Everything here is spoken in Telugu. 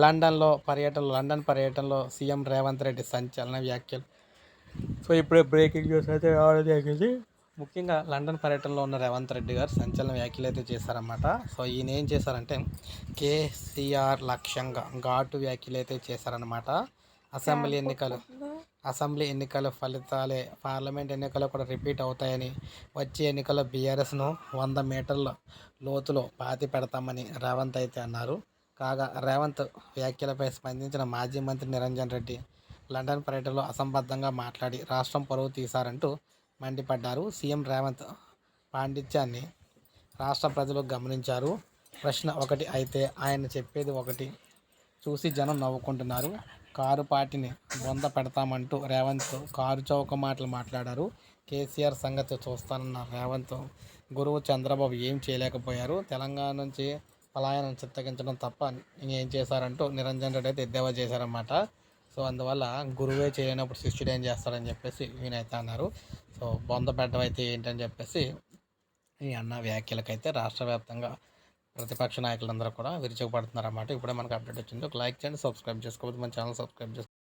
లండన్లో పర్యటన లండన్ పర్యటనలో సీఎం రేవంత్ రెడ్డి సంచలన వ్యాఖ్యలు. సో ఇప్పుడే బ్రేకింగ్ న్యూస్ అయితే రావడం జరిగింది ముఖ్యంగా లండన్ పర్యటనలో ఉన్న రేవంత్ రెడ్డి గారు సంచలన వ్యాఖ్యలు అయితే చేశారన్నమాట. సో ఈయన ఏం చేశారంటే కేసీఆర్ లక్ష్యంగా ఘాటు వ్యాఖ్యలు అయితే చేశారన్నమాట. అసెంబ్లీ ఎన్నికలు అసెంబ్లీ ఎన్నికల ఫలితాలే పార్లమెంట్ ఎన్నికలు కూడా రిపీట్ అవుతాయని వచ్చే ఎన్నికల్లో బీఆర్ఎస్ను వంద మీటర్ల లోతులో పాతి పెడతామని రేవంత్ అయితే అన్నారు. కాగా రేవంత్ వ్యాఖ్యలపై స్పందించిన మాజీ మంత్రి నిరంజన్ రెడ్డి లండన్ పర్యటనలో అసంబద్ధంగా మాట్లాడి రాష్ట్రం పొరవు తీశారంటూ మండిపడ్డారు సీఎం రేవంత్ పాండిత్యాన్ని. రాష్ట్ర ప్రజలు గమనించారు. ప్రశ్న ఒకటి అయితే ఆయన చెప్పేది ఒకటి. చూసి జనం నవ్వుకుంటున్నారు. కారు పార్టీని బొంద పెడతామంటూ రేవంత్ కారు చౌక మాటలు మాట్లాడారు. కేసీఆర్ సంగతి చూస్తానన్న రేవంత్ గురువు చంద్రబాబు ఏం చేయలేకపోయారు. తెలంగాణ నుంచి పలాయనం చిత్తగించడం తప్ప ఏం చేశారంటూ నిరంజన్ రెడ్డి అయితే ఎద్దేవా చేశారన్నమాట. సో అందువల్ల గురువే చేయనప్పుడు శిష్యుడు ఏం చేస్తారని చెప్పేసి ఈయనైతే అన్నారు. సో బొంద అయితే ఏంటని చెప్పేసి ఈ అన్న వ్యాఖ్యలకైతే రాష్ట్ర వ్యాప్తంగా ప్రతిపక్ష నాయకులందరూ కూడా విరుచుకుపడుతున్నారన్నమాట. ఇప్పుడే మనకు అప్డేట్ వచ్చింది. ఒక లైక్ చేయండి సబ్స్క్రైబ్ చేసుకోవద్దు. మన ఛానల్ సబ్స్క్రైబ్ చేసుకో